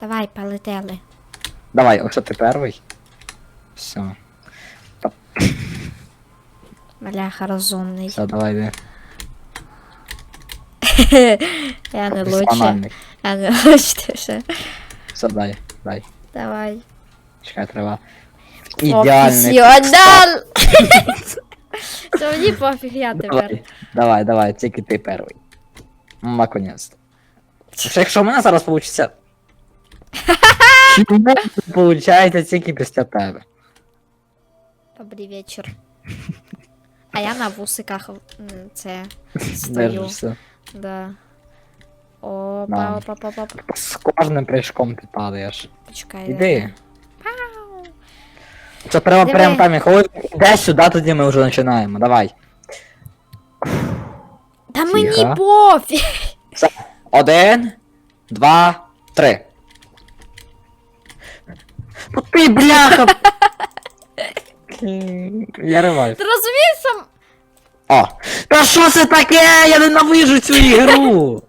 Давай, полетели. Давай, ось ти перший. Все. Бляха, розумний. Все, давай йди. Я не лучше. Професіональний. Я не лучше ще. Все, дай, дай. Давай. Чекай, треба. Ідеальний. Професіонал! Це мені пофіг, я тепер. Давай, давай, давай, тільки ти перший. Наконець. Якщо в мене зараз вийде. Чому виходить тільки після тебе? Добрий вечір. А я на вусиках м, це стою. Держишся. Да. Опа, Да. опа, опа, опа. З кожним прыжком ти падаєш. Почекай. Іди. Це прямо Диви. прямо там, коли йде сюди, тоді ми вже починаємо. Давай. Тихо. мені пофіг. Один, два, три. Ну ти бляха! Я реваю. Ти розумієш, що О! Та що це таке? Я ненавижу цю ігру!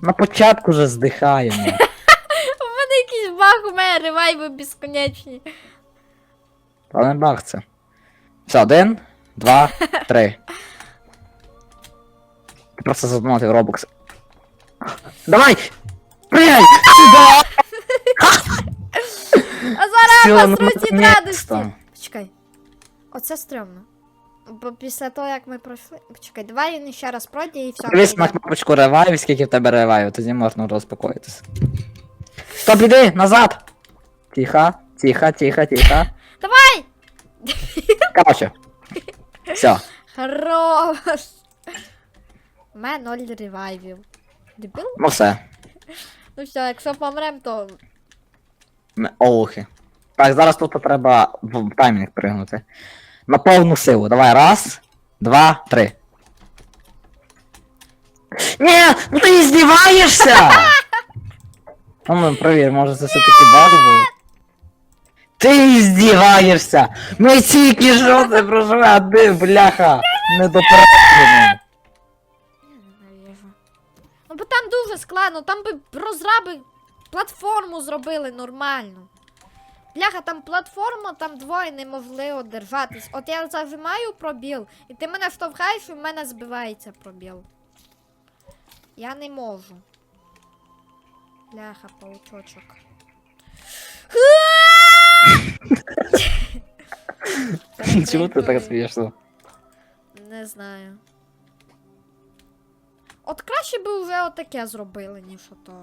На початку вже здихаємо. у мене якийсь баг, у мене ревайви безконечні. Та не баг це. Все, один, два, три. Ти просто задумати робокс. Давай! А зараз Всё, я ну, посруть від Почекай. Оце стрьомно. Бо після того, як ми пройшли. Почекай, давай він ще раз пройде і все. Дивись на кнопочку ревайв, скільки в тебе ревайв, тоді можна розпокоїтися. Стоп, іди, назад! Тихо, тихо, тихо, тихо. Давай! Короче. Все. Хорош! У мене ноль ревайвів. Дебіл? Ну все. Ну все, якщо помрем, то. Ми Олухи. Так, зараз тут треба в таймінг пригнути. На повну силу. Давай, раз, два, три. Ні, ну ти здіваєшся! Ну, ну, провір, може це все-таки баг був. Ти здіваєшся! Ми тільки що це прожили, а ти, бляха, не допрацюємо. Ну бо там дуже складно, там би розраби платформу зробили нормально. Бляха, там платформа, там двоє неможливо держатись. От я зажимаю пробіл, і ти мене штовхаєш, і в мене збивається пробіл. Я не можу. Бляха, паучочок. Чому ти так смієшся? Не знаю. От краще би вже отаке зробили, ніж ото.